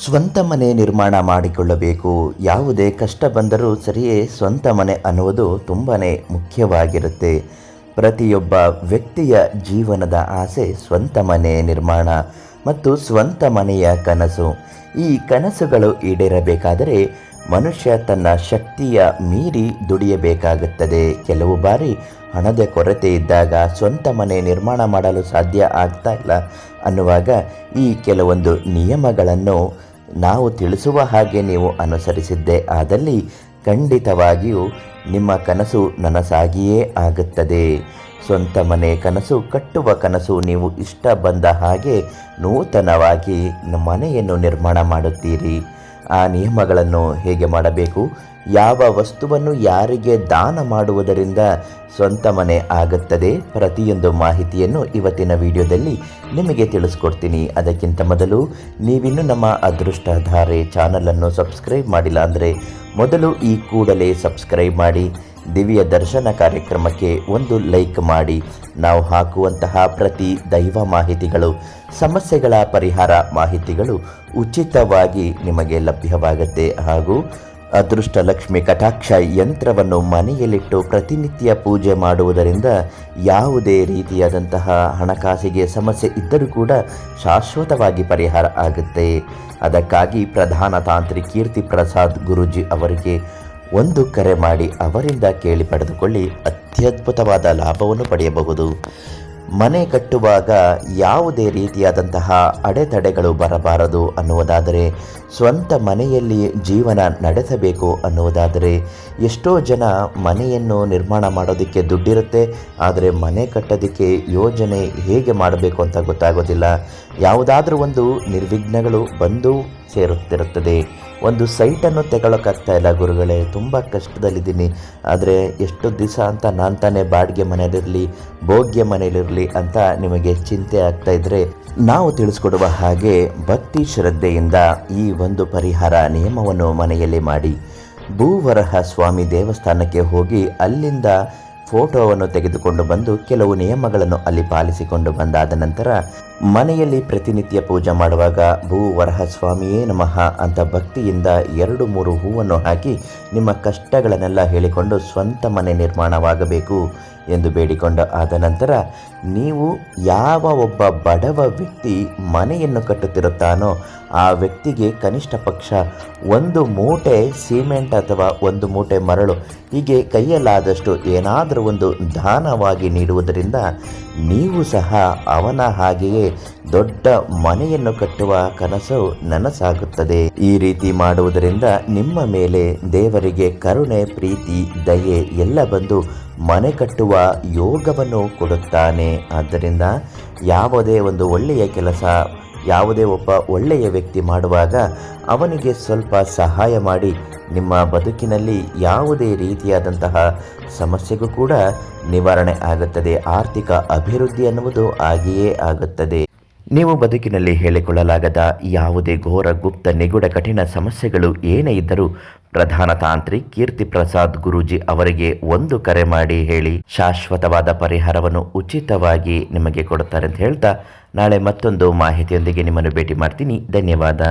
ಸ್ವಂತ ಮನೆ ನಿರ್ಮಾಣ ಮಾಡಿಕೊಳ್ಳಬೇಕು. ಯಾವುದೇ ಕಷ್ಟ ಬಂದರೂ ಸರಿಯೇ ಸ್ವಂತ ಮನೆ ಅನ್ನುವುದು ತುಂಬಾ ಮುಖ್ಯವಾಗಿರುತ್ತೆ. ಪ್ರತಿಯೊಬ್ಬ ವ್ಯಕ್ತಿಯ ಜೀವನದ ಆಸೆ ಸ್ವಂತ ಮನೆ ನಿರ್ಮಾಣ ಮತ್ತು ಸ್ವಂತ ಮನೆಯ ಕನಸು. ಈ ಕನಸುಗಳು ಈಡೇರಬೇಕಾದರೆ ಮನುಷ್ಯ ತನ್ನ ಶಕ್ತಿಯ ಮೀರಿ ದುಡಿಯಬೇಕಾಗುತ್ತದೆ. ಕೆಲವು ಬಾರಿ ಹಣದ ಕೊರತೆ ಇದ್ದಾಗ ಸ್ವಂತ ಮನೆ ನಿರ್ಮಾಣ ಮಾಡಲು ಸಾಧ್ಯ ಆಗ್ತಾ ಇಲ್ಲ ಅನ್ನುವಾಗ ಈ ಕೆಲವೊಂದು ನಿಯಮಗಳನ್ನು ನಾವು ತಿಳಿಸುವ ಹಾಗೆ ನೀವು ಅನುಸರಿಸಿದ್ದೆ. ಆದಲ್ಲಿ ಖಂಡಿತವಾಗಿಯೂ ನಿಮ್ಮ ಕನಸು ನನಸಾಗಿಯೇ ಆಗುತ್ತದೆ. ಸ್ವಂತ ಮನೆ ಕನಸು ಕಟ್ಟುವ ಕನಸು ನೀವು ಇಷ್ಟ ಬಂದ ಹಾಗೆ ನೂತನವಾಗಿ ಮನೆಯನ್ನು ನಿರ್ಮಾಣ ಮಾಡುತ್ತೀರಿ. ಆ ನಿಯಮಗಳನ್ನು ಹೇಗೆ ಮಾಡಬೇಕು? ಯಾವ ವಸ್ತುವನ್ನು ಯಾರಿಗೆ ದಾನ ಮಾಡುವುದರಿಂದ ಸ್ವಂತ ಮನೆ ಆಗುತ್ತದೆ? ಪ್ರತಿಯೊಂದು ಮಾಹಿತಿಯನ್ನು ಇವತ್ತಿನ ವಿಡಿಯೋದಲ್ಲಿ ನಿಮಗೆ ತಿಳಿಸ್ಕೊಡ್ತೀನಿ. ಅದಕ್ಕಿಂತ ಮೊದಲು ನೀವಿನ್ನೂ ನಮ್ಮ ಅದೃಷ್ಟಧಾರೆ ಚಾನಲನ್ನು ಸಬ್ಸ್ಕ್ರೈಬ್ ಮಾಡಿಲ್ಲ ಅಂದರೆ ಮೊದಲು ಈ ಕೂಡಲೇ ಸಬ್ಸ್ಕ್ರೈಬ್ ಮಾಡಿ. ದಿವ್ಯ ದರ್ಶನ ಕಾರ್ಯಕ್ರಮಕ್ಕೆ ಒಂದು ಲೈಕ್ ಮಾಡಿ. ನಾವು ಹಾಕುವಂತಹ ಪ್ರತಿ ದೈವ ಮಾಹಿತಿಗಳು, ಸಮಸ್ಯೆಗಳ ಪರಿಹಾರ ಮಾಹಿತಿಗಳು ಉಚಿತವಾಗಿ ನಿಮಗೆ ಲಭ್ಯವಾಗುತ್ತೆ. ಹಾಗೂ ಅದೃಷ್ಟ ಲಕ್ಷ್ಮಿ ಕಟಾಕ್ಷ ಯಂತ್ರವನ್ನು ಮನೆಯಲ್ಲಿಟ್ಟು ಪ್ರತಿನಿತ್ಯ ಪೂಜೆ ಮಾಡುವುದರಿಂದ ಯಾವುದೇ ರೀತಿಯಾದಂತಹ ಹಣಕಾಸಿಗೆ ಸಮಸ್ಯೆ ಇದ್ದರೂ ಕೂಡ ಶಾಶ್ವತವಾಗಿ ಪರಿಹಾರ ಆಗುತ್ತೆ. ಅದಕ್ಕಾಗಿ ಪ್ರಧಾನ ತಾಂತ್ರಿಕ ಕೀರ್ತಿ ಪ್ರಸಾದ್ ಗುರೂಜಿ ಅವರಿಗೆ ಒಂದು ಕರೆ ಮಾಡಿ ಅವರಿಂದ ಕೇಳಿ ಪಡೆದುಕೊಳ್ಳಿ ಅತ್ಯದ್ಭುತವಾದ ಲಾಭವನ್ನು ಪಡೆಯಬಹುದು. ಮನೆ ಕಟ್ಟುವಾಗ ಯಾವುದೇ ರೀತಿಯಾದಂತಹ ಅಡೆತಡೆಗಳು ಬರಬಾರದು ಅನ್ನುವುದಾದರೆ, ಸ್ವಂತ ಮನೆಯಲ್ಲಿ ಜೀವನ ನಡೆಸಬೇಕು ಅನ್ನುವುದಾದರೆ, ಎಷ್ಟೋ ಜನ ಮನೆಯನ್ನು ನಿರ್ಮಾಣ ಮಾಡೋದಕ್ಕೆ ದುಡ್ಡಿರುತ್ತೆ, ಆದರೆ ಮನೆ ಕಟ್ಟೋದಕ್ಕೆ ಯೋಜನೆ ಹೇಗೆ ಮಾಡಬೇಕು ಅಂತ ಗೊತ್ತಾಗೋದಿಲ್ಲ. ಯಾವುದಾದ್ರೂ ಒಂದು ನಿರ್ವಿಘ್ನಗಳು ಬಂದು ಸೇರುತ್ತಿರುತ್ತದೆ. ಒಂದು ಸೈಟನ್ನು ತಗೊಳ್ಳೋಕ್ಕಾಗ್ತಾ ಇಲ್ಲ ಗುರುಗಳೇ, ತುಂಬ ಕಷ್ಟದಲ್ಲಿದ್ದೀನಿ. ಆದರೆ ಎಷ್ಟು ದಿವಸ ಅಂತ ನಾನು ತಾನೇ ಬಾಡಿಗೆ ಮನೆಯಲ್ಲಿರಲಿ, ಭೋಗ್ಯ ಮನೆಯಲ್ಲಿರಲಿ ಅಂತ ನಿಮಗೆ ಚಿಂತೆ ಆಗ್ತಾ ಇದ್ದರೆ ನಾವು ತಿಳಿಸ್ಕೊಡುವ ಹಾಗೆ ಭಕ್ತಿ ಶ್ರದ್ಧೆಯಿಂದ ಈ ಒಂದು ಪರಿಹಾರ ನಿಯಮವನ್ನು ಮನೆಯಲ್ಲಿ ಮಾಡಿ. ಭೂವರಹ ಸ್ವಾಮಿ ದೇವಸ್ಥಾನಕ್ಕೆ ಹೋಗಿ ಅಲ್ಲಿಂದ ಫೋಟೋವನ್ನು ತೆಗೆದುಕೊಂಡು ಬಂದು ಕೆಲವು ನಿಯಮಗಳನ್ನು ಅಲ್ಲಿ ಪಾಲಿಸಿಕೊಂಡು ಬಂದಾದ ನಂತರ ಮನೆಯಲ್ಲಿ ಪ್ರತಿನಿತ್ಯ ಪೂಜೆ ಮಾಡುವಾಗ, ಭೂ ವರಹ ಸ್ವಾಮಿಯೇ ನಮಃ ಅಂತ ಭಕ್ತಿಯಿಂದ ಎರಡು ಮೂರು ಹೂವನ್ನು ಹಾಕಿ ನಿಮ್ಮ ಕಷ್ಟಗಳನ್ನೆಲ್ಲ ಹೇಳಿಕೊಂಡು ಸ್ವಂತ ಮನೆ ನಿರ್ಮಾಣವಾಗಬೇಕು ಎಂದು ಬೇಡಿಕೊಂಡು ಆದ ನಂತರ, ನೀವು ಯಾವ ಒಬ್ಬ ಬಡವ ವ್ಯಕ್ತಿ ಮನೆಯನ್ನು ಕಟ್ಟುತ್ತಿರುತ್ತಾನೋ ಆ ವ್ಯಕ್ತಿಗೆ ಕನಿಷ್ಠ ಪಕ್ಷ ಒಂದು ಮೂಟೆ ಸಿಮೆಂಟ್ ಅಥವಾ ಒಂದು ಮೂಟೆ ಮರಳು, ಹೀಗೆ ಕೈಯಲ್ಲಾದಷ್ಟು ಏನಾದರೂ ಒಂದು ದಾನವಾಗಿ ನೀಡುವುದರಿಂದ ನೀವು ಸಹ ಅವನ ಹಾಗೆಯೇ ದೊಡ್ಡ ಮನೆಯನ್ನು ಕಟ್ಟುವ ಕನಸು ನನಸಾಗುತ್ತದೆ. ಈ ರೀತಿ ಮಾಡುವುದರಿಂದ ನಿಮ್ಮ ಮೇಲೆ ದೇವರಿಗೆ ಕರುಣೆ, ಪ್ರೀತಿ, ದಯೆ ಎಲ್ಲ ಬಂದು ಮನೆ ಕಟ್ಟುವ ಯೋಗವನ್ನು ಕೊಡುತ್ತಾನೆ. ಆದ್ದರಿಂದ ಯಾವುದೇ ಒಂದು ಒಳ್ಳೆಯ ಕೆಲಸ, ಯಾವುದೇ ಒಬ್ಬ ಒಳ್ಳೆಯ ವ್ಯಕ್ತಿ ಮಾಡುವಾಗ ಅವನಿಗೆ ಸ್ವಲ್ಪ ಸಹಾಯ ಮಾಡಿ ನಿಮ್ಮ ಬದುಕಿನಲ್ಲಿ ಯಾವುದೇ ರೀತಿಯಾದಂತಹ ಸಮಸ್ಯೆಗೂ ಕೂಡ ನಿವಾರಣೆ ಆಗುತ್ತದೆ. ಆರ್ಥಿಕ ಅಭಿವೃದ್ಧಿ ಅನ್ನುವುದು ಆಗಿಯೇ ಆಗುತ್ತದೆ. ನೀವು ಬದುಕಿನಲ್ಲಿ ಹೇಳಿಕೊಳ್ಳಲಾಗದ ಯಾವುದೇ ಘೋರ ಗುಪ್ತ ನಿಗೂಢ ಕಠಿಣ ಸಮಸ್ಯೆಗಳು ಏನೇ ಇದ್ದರೂ ಪ್ರಧಾನ ತಾಂತ್ರಿ ಕೀರ್ತಿ ಪ್ರಸಾದ್ ಗುರೂಜಿ ಅವರಿಗೆ ಒಂದು ಕರೆ ಮಾಡಿ ಹೇಳಿ ಶಾಶ್ವತವಾದ ಪರಿಹಾರವನ್ನು ಉಚಿತವಾಗಿ ನಿಮಗೆ ಕೊಡುತ್ತಾರೆ ಅಂತ ಹೇಳ್ತಾ ನಾಳೆ ಮತ್ತೊಂದು ಮಾಹಿತಿಯೊಂದಿಗೆ ನಿಮ್ಮನ್ನು ಭೇಟಿ ಮಾಡ್ತೀನಿ. ಧನ್ಯವಾದ.